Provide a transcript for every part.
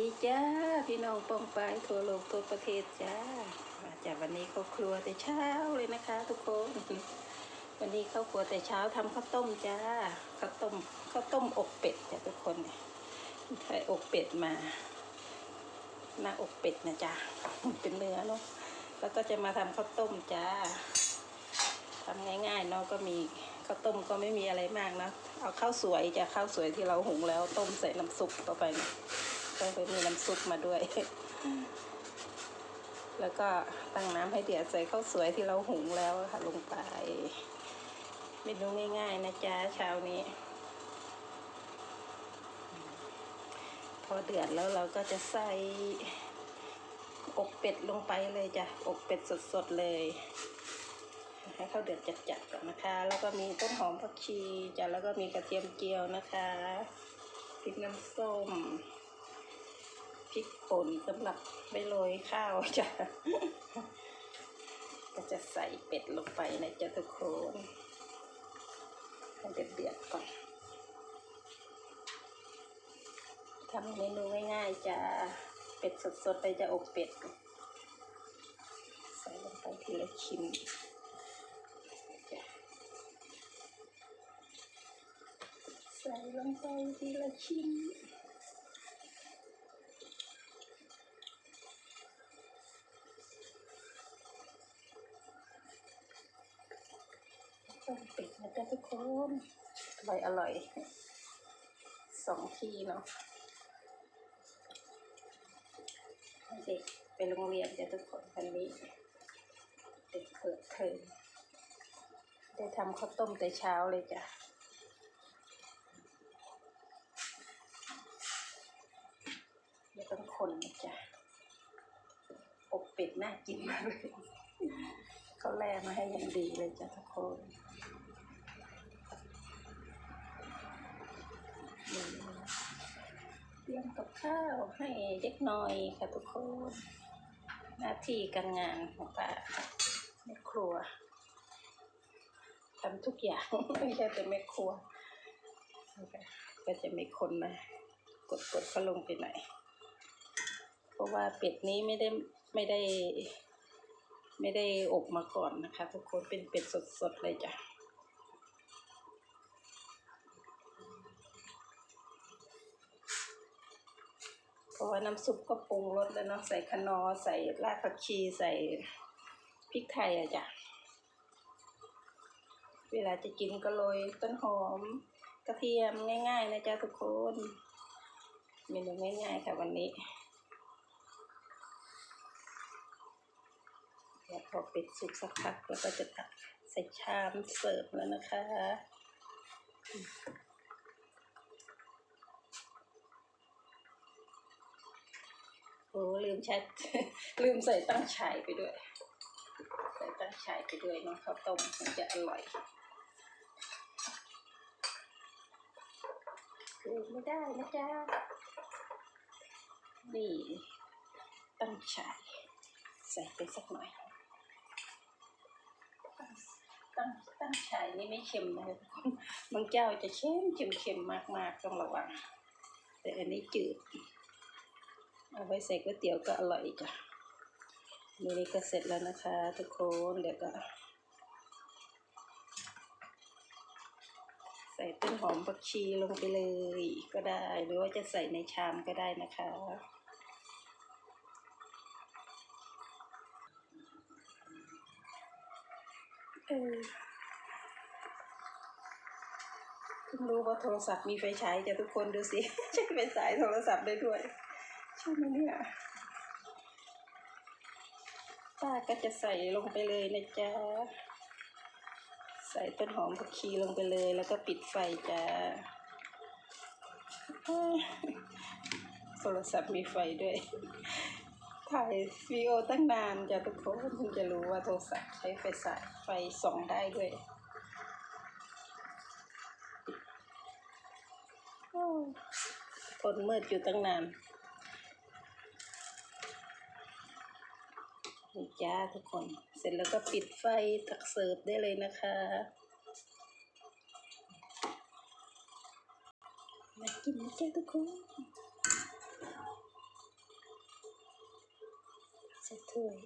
ดีจ้าพี่น้องปองปายทั่วโลกทั่วประเทศจ้าจากวันนี้เข้าครัวแต่เช้าเลยนะคะ ทุกคนวันนี้เข้าครัวแต่เช้าทำข้าวต้มจ้าข้าวต้มข้าวต้มอกเป็ดจ้ะทุกคนเนี่ยใส่อกเป็ดมาหน้าอกเป็ดนะจ้าเป็นเนื้อเนาะแล้วก็จะมาทำข้าวต้มจ้าทำง่ายๆเนาะก็มีข้าวต้มก็ไม่มีอะไรมากนะเอาข้าวสวยจ้ะข้าวสวยที่เราหุงแล้วต้มใส่น้ำซุปต่อไปนะ ก็ไปมีน้ำซุปมาด้วย แล้วก็ตั้งน้ำให้เดือดใส่ข้าวสวยที่เราหุงแล้วค่ะลงไปเมนูง่ายๆนะจ๊ะเช้านี้ พอเดือดแล้วเราก็จะใส่อกเป็ดลงไปเลยจ้ะอกเป็ดสดๆเลย ให้เขาเดือดจัดๆก่อนนะคะ แล้วก็มีต้นหอมผักชีจ้ะแล้วก็มีกระเทียมเจียวนะคะพริกน้ำส้ม พริกป่นสำหรับไปโรยข้าวจ้ะ ก็จะใส่เป็ดลงไปนะจ๊ะทุกคนให้เดือดๆก่อนทำเมนูง่ายๆจะเป็ดสดๆเลยจะอกเป็ด ใส่ลงไปทีละชิ้นใส่ลงไปทีละชิ้น ต้มป็ดนะจ๊ะทุกคนอร่อยอร่อยสองที่เนาะเด็กไปโรงเรียนจ้ะทุกคนวันนี้เด็กเปิดเทอมได้ทำข้าวต้มแต่เช้าเลยจ้ะไม่ต้องคนนะจ๊ะอบเป็ดน่ากินมากเลยเขาแล่มาให้อย่างดีเลยจ้ะทุกคน กับข้าวให้เด็กน้อยค่ะทุกคน หน้าที่การงานของป้าแม่ครัวทำทุกอย่างไม่ใช่แต่แม่ครัว ก็จะมีคนมากดกดเขาลงไปหน่อยเพราะว่าเป็ดนี้ไม่ได้ไม่ได้ ไม่ได้อบมาก่อนนะคะ ทุกคนเป็นเป็ดสดๆเลยจ้ะ ราะว่าน้ำซุปก็ปรุงรสแล้วเนาะใส่คะนอใส่รากผักชีใส่พริกไทยอะจ้ะเวลาจะกินก็โรยต้นหอมกระเทียมง่าย ๆ นะจ๊ะทุกคนเมนูง่ายๆค่ะวันนี้แล้วพอเป็ดสุกสักพักแล้วก็จะตักใส่ชามเสิร์ฟแล้วนะคะ โอ้ลืมใช้ลืมใส่ตั้งฉายไปด้วย ใส่ตั้งฉายไปด้วยเนาะข้าวต้มมันจะอร่อยลืมไม่ได้นะจ๊ะนี่ตั้งฉายใส่ไปสักหน่อย ตั้งตั้งฉายนี่ไม่เค็มนะทุกคนบางเจ้าจะเค็มเค็มเค็มมากมากๆต้องระวังแต่อันนี้จืด เอาไว้ใส่ก๋วยเตี๋ยวก็อร่อยจ้ะนี่นี่ก็เสร็จแล้วนะคะ ทุกคนเดี๋ยวก็ ใส่ต้นหอมผักชีลงไปเลยก็ได้ หรือว่าจะใส่ในชามก็ได้นะคะเออเพิ่งรู้ว่าโทรศัพท์มีไฟฉายจะทุกคนดูสิ ใช้ไฟฉายโทรศัพท์ได้ด้วย ใช่ไหมเนี่ยป้าก็จะใส่ลงไปเลยนะจ๊ะ ใส่ต้นหอมผักชีลงไปเลย แล้วก็ปิดไฟจ้ะโทรศัพท์มีไฟด้วย ถ่ายวีดีโอตั้งนานจะทุกคนเพิ่งจะรู้ว่าโทรศัพท์ใช้ไฟสายไฟส่องได้ด้วยทนมืดอยู่ตั้งนาน นี่จ้าทุกคน เสร็จแล้วก็ปิดไฟตักเสิร์ฟได้เลยนะคะมากินนะจ้าทุกคนใส่ถ้วย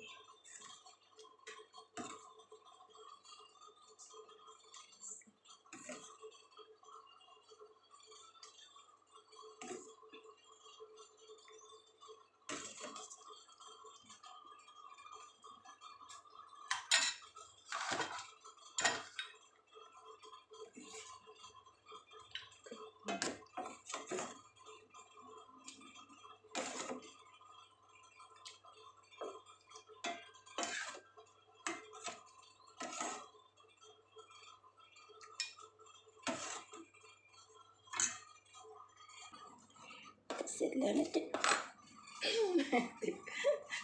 เสร็จแล้วนะจ๊ะ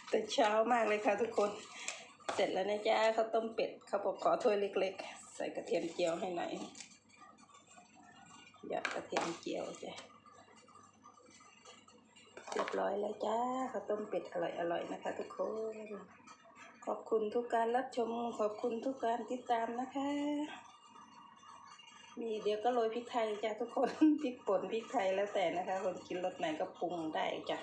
แต่เช้ามากเลยค่ะทุกคน เสร็จแล้วนะจ๊ะข้าวต้มเป็ดข้าวปอกขอถ้วยเล็ก ๆ ใส่กระเทียมเจียวให้หน่อยหยอดกระเทียมเจียวจ้ะเรียบร้อยแล้วจ้าข้าวต้มเป็ดอร่อยๆนะคะ ทุกคน ขอบคุณทุกการรับชม ขอบคุณทุกการติดตามนะคะ มีเดี๋ยวก็โรยพริกไทยจ้ะทุกคน พริกป่นพริกไทยแล้วแต่นะคะ คนกินรสไหนก็ปรุงได้จ้ะ